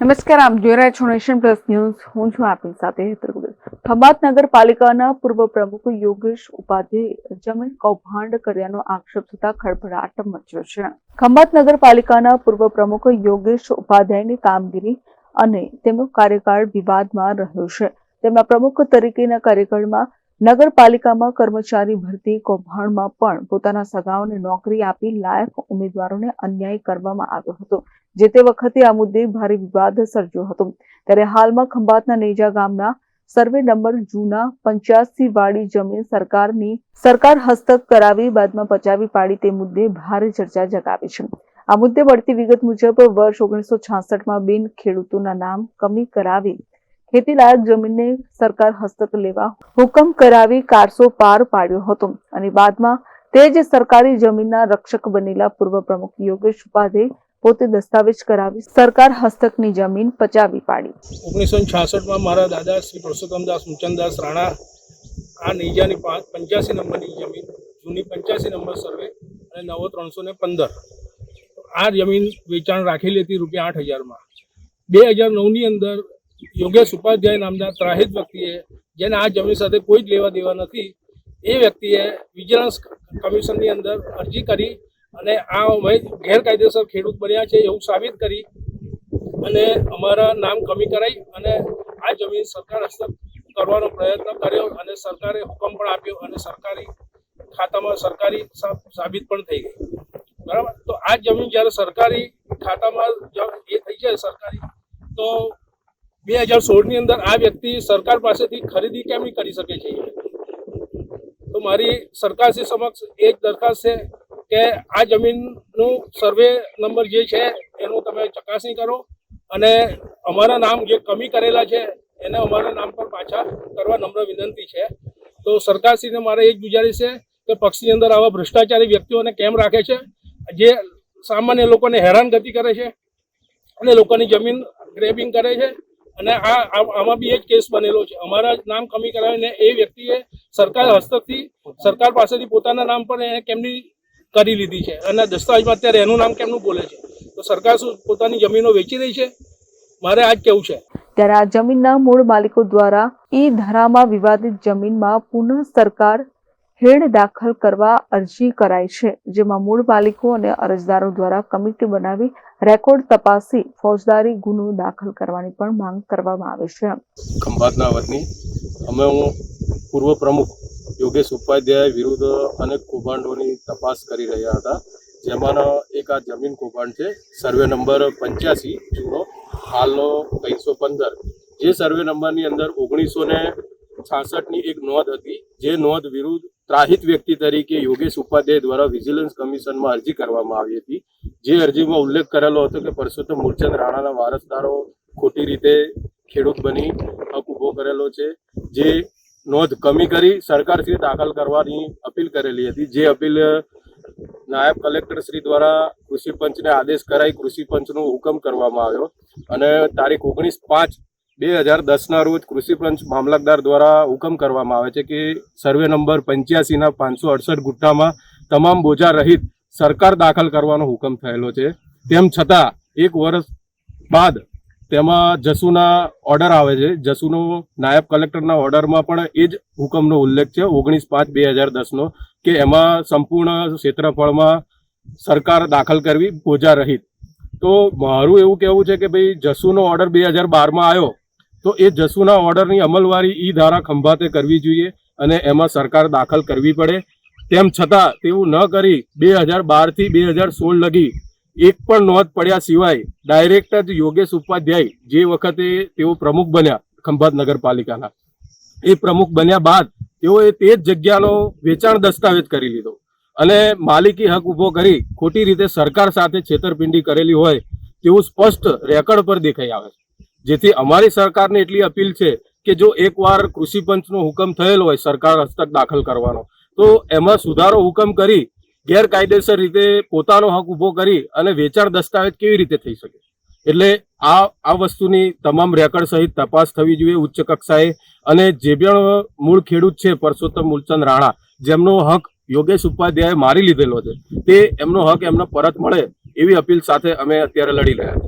નમસ્કાર, આપ જોઈ રહ્યા છો નેશન પ્લસ ન્યૂઝ. હું છું આપની સાથે હેતર ગુડલ ખંભાત નગરપાલિકાના પૂર્વ પ્રમુખ યોગેશ ઉપાધ્યાય જમીન કૌભાંડ કર્યાનો આક્ષેપ થતા ખળભળાટ મચ્યો છે. ખંભાત નગરપાલિકાના પૂર્વ પ્રમુખ યોગેશ ઉપાધ્યાયની કામગીરી અને તેમનો કાર્યકાળ વિવાદમાં રહ્યો છે. તેમના પ્રમુખ તરીકેના કાર્યકાળમાં નગરપાલિકામાં કર્મચારી ભરતી કૌભાંડમાં પણ પોતાના સગાઓને નોકરી આપી લાયક ઉમેદવારોને અન્યાય કરવામાં આવ્યો હતો, જે તે વખતે આ મુદ્દે ભારે વિવાદ સર્જ્યો હતો. ત્યારે હાલમાં ખંભાતના નેજા ગામના સર્વે નંબર જૂના પંચ્યાસી વાળી જમીન સરકારની, સરકાર હસ્તક કરાવી બાદમાં પચાવી પાડી તે મુદ્દે ભારે ચર્ચા જગાવી છે. આ મુદ્દે મળતી વિગત મુજબ વર્ષ ઓગણીસો છાસઠમાં બિન ખેડૂતોના નામ કમી કરાવી ખેતીલાયક જમીનને સરકાર હસ્તક લેવા હુકમ કરાવી કારસો પાર પાડ્યો હતો. અને બાદમાં તે જ સરકારી જમીનના રક્ષક બનેલા પૂર્વ પ્રમુખ યોગેશ ઉપાધ્યાય પોતે દસ્તાવેજ કરાવી સરકાર હસ્તકની જમીન પચાવી પાડી. ઓગણીસો છાસઠમાં મારા દાદા શ્રી પરસોત્તમદાસ મુચનદાસ રાણા આ નેજાની પાંચ, પંચ્યાસી નંબરની જમીન, જૂની પંચ્યાસી નંબર સર્વે અને નવો ત્રણસો ને પંદર. આ જમીન વેચાણ રાખેલી હતી રૂપિયા આઠ હજારમાં. બે હજાર નવની અંદર યોગેશ ઉપાધ્યાય નામના ત્રાહિત વ્યક્તિએ, જેને આ જમીન સાથે કોઈ જ લેવા દેવા નથી, એ વ્યક્તિએ વિજિલન્સ કમિશનની અંદર અરજી કરી અને આ અમે ગેરકાયદેસર ખેડૂત બન્યા છે એવું સાબિત કરી અને અમારા નામ કમી કરાઈ અને આ જમીન સરકાર હસ્તક કરવાનો પ્રયત્ન કર્યો અને સરકારે હુકમ પણ આપ્યો અને સરકારી ખાતામાં સરકારી સાબિત પણ થઈ ગઈ. બરાબર? તો આ જમીન જ્યારે સરકારી ખાતામાં એ થઈ જાય, સરકારી બે હજાર સોળની અંદર આ વ્યક્તિ સરકાર પાસેથી ખરીદી કેમ નહીં કરી શકે છે? તો મારી સરકારશ્રી સમક્ષ એક દરખાસ્ત છે કે આ જમીનનું સર્વે નંબર જે છે, એનું તમે ચકાસણી કરો અને અમારા નામ જે કમી કરેલા છે, એને અમારા નામ પર પાછા કરવા નમ્ર વિનંતી છે. તો સરકારશ્રીને મારે એક ગુજારિશ છે કે પક્ષની અંદર આવા ભ્રષ્ટાચારી વ્યક્તિઓને કેમ રાખે છે? જે સામાન્ય લોકોને હેરાનગતિ કરે છે અને લોકોની જમીન ગ્રેબિંગ કરે છે અને આ આમાં બી એક કેસ બનેલો છે. અમારા નામ કમી કરાવીને એ વ્યક્તિએ સરકાર હસ્તકથી સરકાર પાસેથી પોતાના નામ પર એને કેમની કરી લીધી છે? અને દસ્તાવેજમાં અત્યારે એનું નામ કેમનું બોલે છે? તો સરકાર શું પોતાની જમીનો વેચી રહી છે? મારે આજ કેવું છે? ત્યારે આ જમીનના મૂળ માલિકો દ્વારા ઈ ધારામાં વિવાદિત જમીનમાં પુનઃ સરકાર હેડ દાખલ કરવા અરજી કરાઈ છે, જેમાં મૂળ માલિકો અને અરજદારો દ્વારા કમિટી બનાવી રેકોર્ડ તપાસી ફોજદારી ગુનો દાખલ કરવાની પણ માંગ કરવામાં આવે છે. ખંભાતના વતની અમે હું પૂર્વ પ્રમુખ યોગેશ ઉપાધ્યાય વિરુદ્ધ અનેક કૌભાંડોની તપાસ કરી રહ્યા હતા જેમાંનો એક આ જમીન કૌભાંડ છે, સર્વે નંબર પંચ્યાસી, જૂનો, હાલનો ત્રણસો પંદર. જે સર્વે નંબરની અંદર ઓગણીસો ને છાસઠની એક નોંધ હતી, જે નોંધ વિરુદ્ધ ત્રાહિત વ્યક્તિ તરીકે યોગેશ ઉપાધ્યાય દ્વારા વિજિલન્સ કમિશનમાં અરજી કરવામાં આવી હતી. જે અરજીમાં ઉલ્લેખ કરેલો હતો કે પરસોત્તમ મૂળચંદ રાણાના વારસદારો ખોટી રીતે ખેડૂત બની હક ઊભો કરેલો છે. જે નોંધ કમી કરી સરકારશ્રી દાખલ કરવાની અપીલ કરેલી હતી. જે અપીલ નાયબ કલેક્ટર શ્રી દ્વારા કૃષિ પંચને આદેશ કરાઈ કૃષિ પંચનો હુકમ કરવામાં આવ્યો અને તારીખ ઓગણીસ પાંચ બે હજાર દસના રોજ કૃષિ પંચ મામલતદાર દ્વારા હુકમ કરવામાં આવે છે કે સર્વે નંબર પંચ્યાસીના પાંચસો અડસઠ ગુટ્ટામાં તમામ બોજા રહિત સરકાર દાખલ કરવાનો હુકમ થયેલો છે. તેમ છતાં, એક વર્ષ બાદ તેમાં જસુના ઓર્ડર આવે છે. જસુનો નાયબ કલેક્ટરના ઓર્ડરમાં પણ એ જ હુકમનો ઉલ્લેખ છે. ઓગણીસ પાંચ બે હજાર દસનો કે એમાં સંપૂર્ણ ક્ષેત્રફળમાં સરકાર દાખલ કરવી બોજા રહિત. તો મારું એવું કહેવું છે કે ભાઈ, જસુનો ઓર્ડર બે હજાર બારમાં આવ્યો તો એ જસુના ઓર્ડરની અમલવારી ઈ ધારા ખંભાતે કરવી જોઈએ અને એમાં સરકાર દાખલ કરવી પડે. તેમ છતાં તેવું ન કરી બે હજાર બારથી બે હજાર સોળ લગી એક પણ નોંધ પડ્યા સિવાય ડાયરેક્ટ જ યોગેશ ઉપાધ્યાય જે વખતે તેઓ પ્રમુખ બન્યા ખંભાત નગરપાલિકાના. એ પ્રમુખ બન્યા બાદ તેઓએ તે જ જગ્યાનો વેચાણ દસ્તાવેજ કરી લીધો અને માલિકી હક ઊભો કરી ખોટી રીતે સરકાર સાથે છેતરપિંડી કરેલી હોય તેવું સ્પષ્ટ રેકર્ડ પર દેખાઈ આવે છે. જેથી અમારી સરકારને એટલી અપીલ છે કે જો એકવાર કૃષિ પંચનો હુકમ થયેલો હોય, સરકાર હસ્તક દાખલ કરવાનો. તો એમાં સુધારો હુકમ કરી, ગેરકાયદેસર રીતે પોતાનો હક ઊભો કરી અને વેચાણ દસ્તાવેજ કેવી રીતે થઈ શકે? એટલે આ આ વસ્તુની તમામ રેકર્ડ સહિત તપાસ થવી જોઈએ ઉચ્ચ કક્ષાએ. અને જે પણ મૂળ ખેડૂત છે, પરસોત્તમ મૂલચંદ રાણા, જેમનો હક યોગેશ ઉપાધ્યાયે મારી લીધેલો છે, તે એમનો હક એમને પરત મળે એવી અપીલ સાથે અમે અત્યારે લડી રહ્યા છીએ.